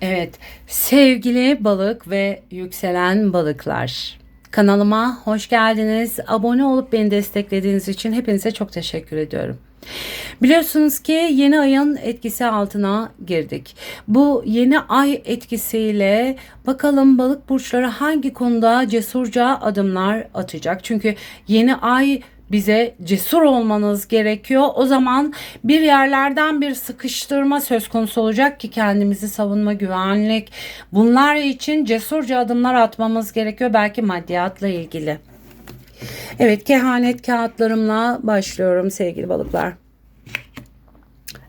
Evet, sevgili balık ve yükselen balıklar. Kanalıma hoş geldiniz. Abone olup beni desteklediğiniz için hepinize çok teşekkür ediyorum. Biliyorsunuz ki yeni ayın etkisi altına girdik. Bu yeni ay etkisiyle bakalım balık burçları hangi konuda cesurca adımlar atacak. Çünkü yeni ay bize cesur olmanız gerekiyor. O zaman bir yerlerden bir sıkıştırma söz konusu olacak ki kendimizi savunma, güvenlik bunlar için cesurca adımlar atmamız gerekiyor. Belki maddiyatla ilgili. Evet kehanet kağıtlarımla başlıyorum sevgili balıklar.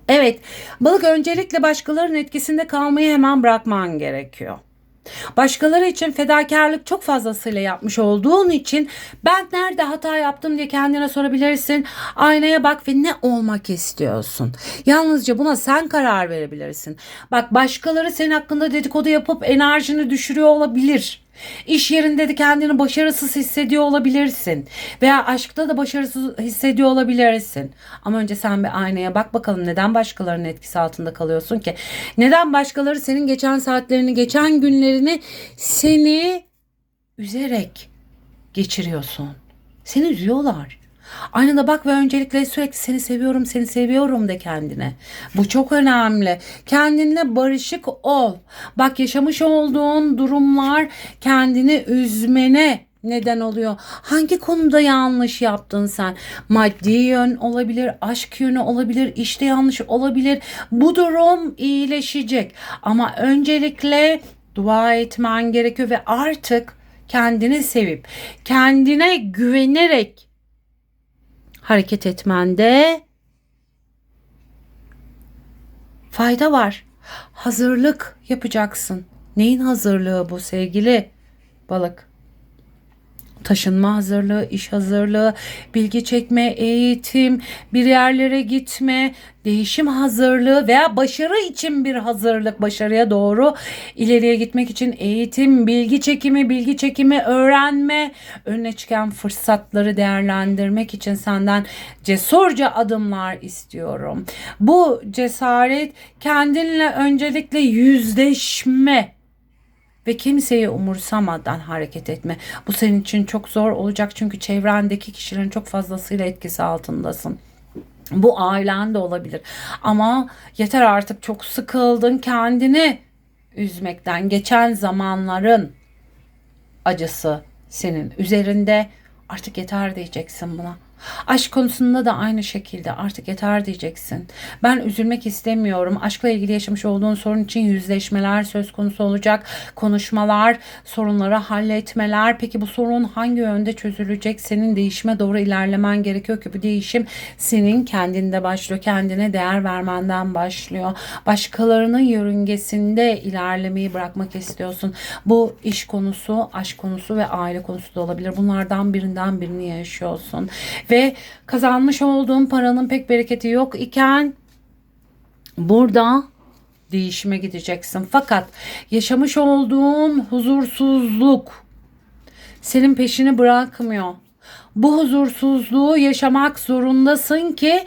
Evet balık öncelikle başkalarının etkisinde kalmayı hemen bırakman gerekiyor. Başkaları için fedakarlık çok fazlasıyla yapmış olduğun için ben nerede hata yaptım diye kendine sorabilirsin. Aynaya bak ve ne olmak istiyorsun? Yalnızca buna sen karar verebilirsin. Bak başkaları senin hakkında dedikodu yapıp enerjini düşürüyor olabilir. İş yerinde de kendini başarısız hissediyor olabilirsin. Veya aşkta da başarısız hissediyor olabilirsin. Ama önce sen bir aynaya bak bakalım neden başkalarının etkisi altında kalıyorsun ki? Neden başkaları senin geçen saatlerini, geçen günlerini seni üzerek geçiriyorsun? Seni üzüyorlar. Aynada bak ve öncelikle sürekli seni seviyorum, seni seviyorum de kendine. Bu çok önemli. Kendinle barışık ol. Bak yaşamış olduğun durumlar kendini üzmene neden oluyor? Hangi konuda yanlış yaptın sen? Maddi yön olabilir, aşk yönü olabilir, işte yanlış olabilir. Bu durum iyileşecek. Ama öncelikle dua etmen gerekiyor ve artık kendini sevip kendine güvenerek hareket etmende fayda var. Hazırlık yapacaksın. Neyin hazırlığı bu sevgili balık? Taşınma hazırlığı, iş hazırlığı, bilgi çekme, eğitim, bir yerlere gitme, değişim hazırlığı veya başarı için bir hazırlık, başarıya doğru ileriye gitmek için eğitim, bilgi çekimi, bilgi çekimi öğrenme, önüne çıkan fırsatları değerlendirmek için senden cesurca adımlar istiyorum. Bu cesaret kendinle öncelikle yüzleşme ve kimseyi umursamadan hareket etme. Bu senin için çok zor olacak çünkü çevrendeki kişilerin çok fazlasıyla etkisi altındasın. Bu ailen de olabilir. Ama yeter artık çok sıkıldın kendini üzmekten. Geçen zamanların acısı senin üzerinde. Artık yeter diyeceksin buna. Aşk konusunda da aynı şekilde artık yeter diyeceksin. Ben üzülmek istemiyorum. Aşkla ilgili yaşamış olduğun sorun için yüzleşmeler söz konusu olacak. Konuşmalar, sorunları halletmeler. Peki bu sorun hangi yönde çözülecek? Senin değişime doğru ilerlemen gerekiyor ki bu değişim senin kendinde başlıyor. Kendine değer vermenden başlıyor. Başkalarının yörüngesinde ilerlemeyi bırakmak istiyorsun. Bu iş konusu, aşk konusu ve aile konusu da olabilir. Bunlardan birinden birini yaşıyorsun ve kazanmış olduğun paranın pek bereketi yok iken burada değişime gideceksin. Fakat yaşamış olduğun huzursuzluk senin peşini bırakmıyor. Bu huzursuzluğu yaşamak zorundasın ki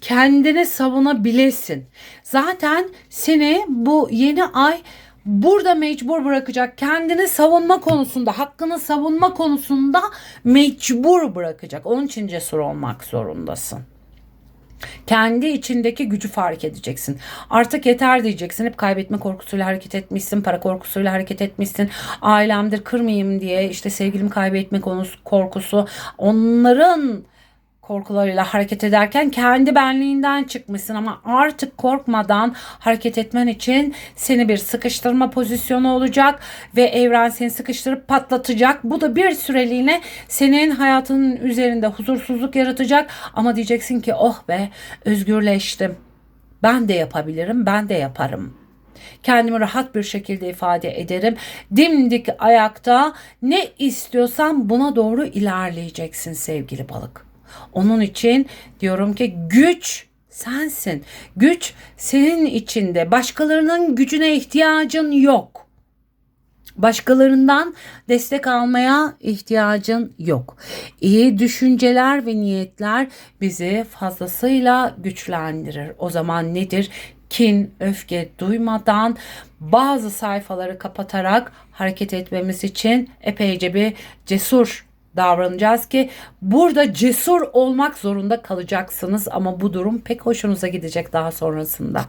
kendini savunabilesin. Zaten seni bu yeni ay burada mecbur bırakacak. Kendini savunma konusunda, hakkını savunma konusunda mecbur bırakacak. Onun için cesur olmak zorundasın. Kendi içindeki gücü fark edeceksin. Artık yeter diyeceksin. Hep kaybetme korkusuyla hareket etmişsin. Para korkusuyla hareket etmişsin. Ailemdir kırmayayım diye işte sevgilim kaybetme konusu korkusu. Onların korkularıyla hareket ederken kendi benliğinden çıkmışsın ama artık korkmadan hareket etmen için seni bir sıkıştırma pozisyonu olacak ve evren seni sıkıştırıp patlatacak. Bu da bir süreliğine senin hayatının üzerinde huzursuzluk yaratacak ama diyeceksin ki oh be özgürleştim. Ben de yapabilirim, ben de yaparım kendimi rahat bir şekilde ifade ederim. Dimdik ayakta ne istiyorsan buna doğru ilerleyeceksin sevgili balık. Onun için diyorum ki güç sensin. Güç senin içinde. Başkalarının gücüne ihtiyacın yok. Başkalarından destek almaya ihtiyacın yok. İyi düşünceler ve niyetler bizi fazlasıyla güçlendirir. O zaman nedir? kin, öfke duymadan bazı sayfaları kapatarak hareket etmemiz için epeyce bir cesur davranacağız ki burada cesur olmak zorunda kalacaksınız ama bu durum pek hoşunuza gidecek daha sonrasında.